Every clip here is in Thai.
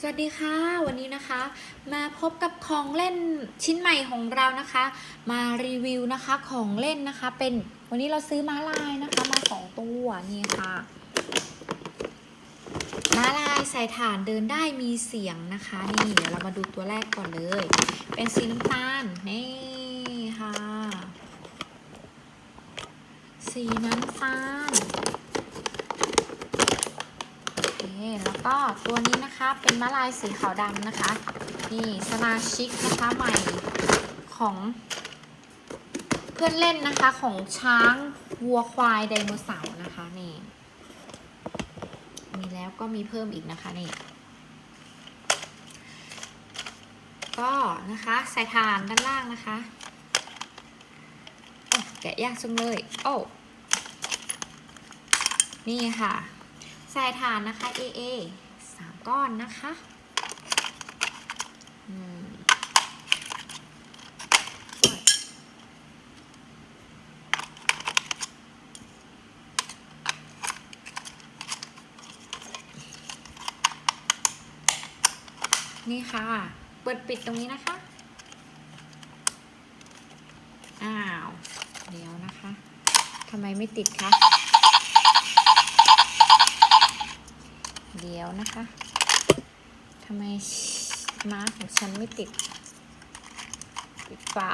สวัสดีค่ะ วันนี้นะคะ มาพบกับของเล่นชิ้นใหม่ของเรานะคะ มารีวิวนะคะของเล่นนะคะ เป็นวันนี้เราซื้อม้าลายนะคะ มาสองตัวนี่ค่ะม้าลายใส่ฐานเดินได้มีเสียงนะคะ นี่เดี๋ยวเรามาดูตัวแรกก่อนเลย เป็นสีน้ำตาลนี่ค่ะ สีน้ำตาล โอเค แล้ว ก็ตัวนี้นะคะเป็นม้าลายสีขาวดำนะคะ นี่สมาชิกนะคะใหม่ของเพื่อนเล่นนะคะของช้างวัวควายไดโนเสาร์นะคะนี่ มีแล้วก็มีเพิ่มอีกนะคะนี่ ก็นะคะใส่ฐานด้านล่างนะคะแกะยากจังเลย โอ้ นี่ค่ะ ใส่ฐานนะคะ AA สามก้อนนะคะนี่ค่ะ เปิดปิดตรงนี้นะคะ อ้าว เดี๋ยวนะคะ ทำไมไม่ติดคะ เดี๋ยวนะคะทำไมม้าของฉันไม่ติด ปิดฝา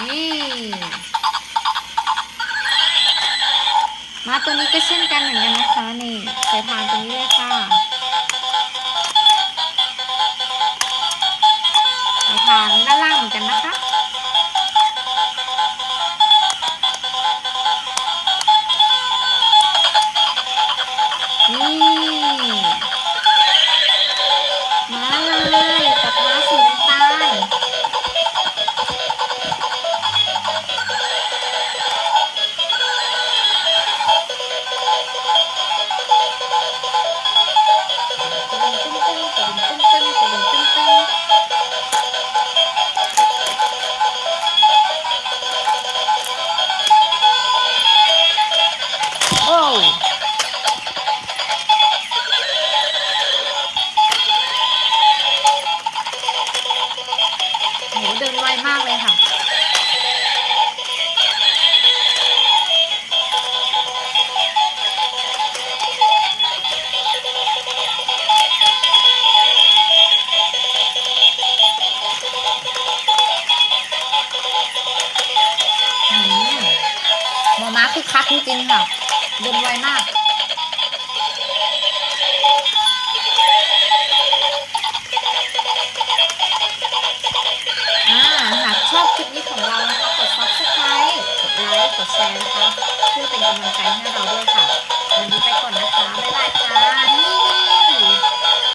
นี่ มาตัวนี้ก็เช่นกันเหมือนกันนะคะ นี่ใส่ผ่านตรงนี้เลยค่ะใส่ผ่านด้านล่างเหมือนกันนะคะ มากเลยค่ะมหมอม้าคือคักจริงๆค่ะเดินไวมาก cả nhà.